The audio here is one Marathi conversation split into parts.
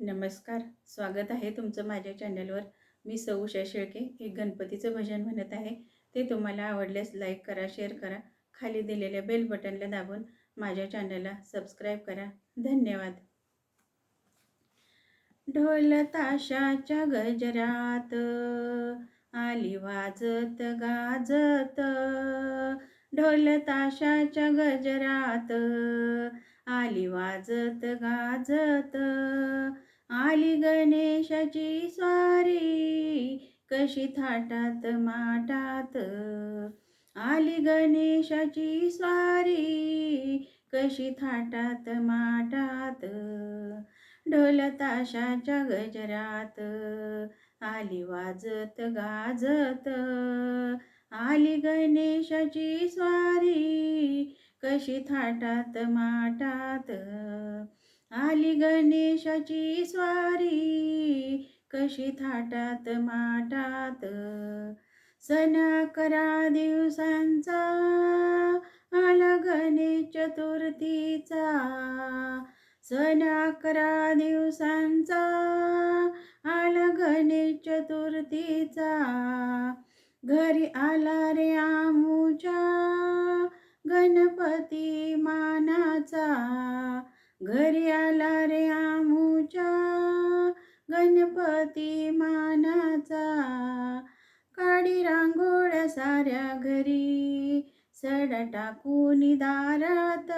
नमस्कार. स्वागत आहे तुमचं माझ्या चॅनलवर. मी सौषा शेळके. हे गणपतीचं भजन म्हणत आहे. ते तुम्हाला आवडल्यास लाईक करा शेअर करा. खाली दिलेल्या बेल बटनला दाबून माझ्या चॅनलला सबस्क्राईब करा. धन्यवाद. ढोल ताशाच्या गजरात आली वाजत गाजत. ढोल ताशाच्या गजरात आली वाजत गाजत. आली गणेशाची स्वारी कशी थाटात माटात. आली गणेशाची स्वारी कशी थाटात माटात. ढोल ताशाच्या गजरात आली वाजत गाजत. आली गणेशाची स्वारी कशी थाटात माटात. आली गणेशाची स्वारी. कशी थाटात माटात. सण अकरा दिवसांचा. आला गणेश चतुर्थीचा. सण अकरा दिवसांचा. आला गणेश चतुर्थीचा. घरी आला रे आमूच्या. गणपती मानाचा. घरी आला रे आमूच्या गणपती मानाचा. काडी रांगोळ्या साऱ्या घरी सडा टाकून दारात.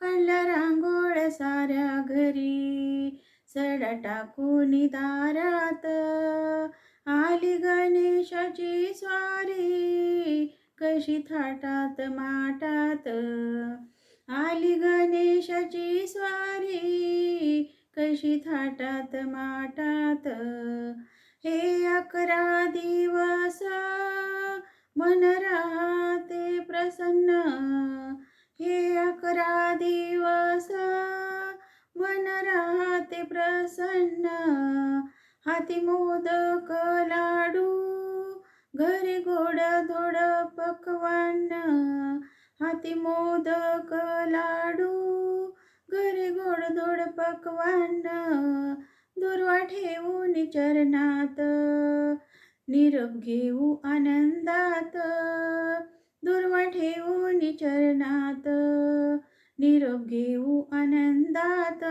काढल्या रांगोळ्या साऱ्या घरी सडा टाकून दारात. आली गणेशाची स्वारी कशी थाटात माटात. आली गणेशाची स्वारी कशी थाटात माटात? हे अकरा दिवस मन राहते प्रसन्न. हे अकरा दिवस मन राहते प्रसन्न. हाती मोदक लाडू घरी गोड धोड पकवान. हाती मोदक लाडू घरी गोड धोड पकवान दुर्वा ठेवून चरणात निरोप घेऊ आनंदात दुर्वा ठेवून चरणात निरोप घेऊ आनंदात.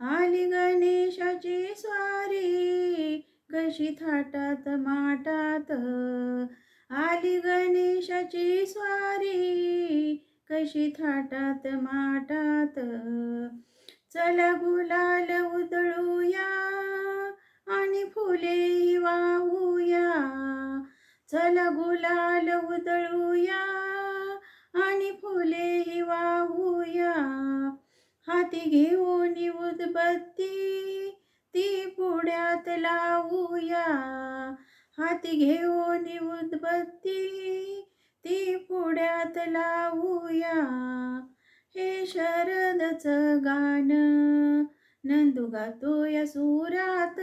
आली गणेशाची स्वारी कशी थाटात माटात. आली गणेशाची स्वारी कशी थाटात माटात? चला गुलाल उधळूया आणि फुले वाहूया. चला गुलाल उधळूया आणि फुले वाहूया. हाती घेऊन उदबत्ती ती पुढ्यात लावूया. हाती घेऊन उदबत्ती ती पुढ्यात लावूया. हे शरदच गाण नंदू गातो या सुरात.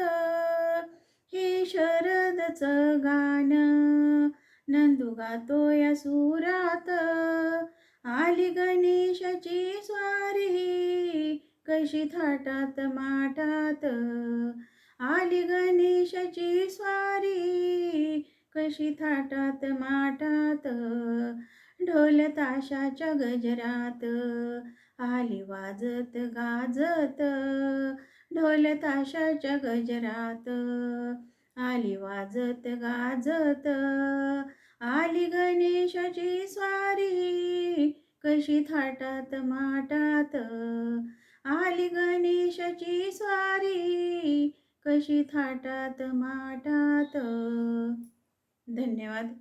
हे शरदच गाण नंदू गातो या सुरात. आली गणेशाची स्वारी कशी थाटात माठात. आली गणेशाची स्वारी कशी थाटात माटात ढोल ताशाच्या गजरात आली वाजत गाजत. ढोल ताशाच्या गजरात आली वाजत गाजत. आली गणेशाची स्वारी कशी थाटात माटात आली गणेशाची स्वारी कशी थाटात माटात धन्यवाद.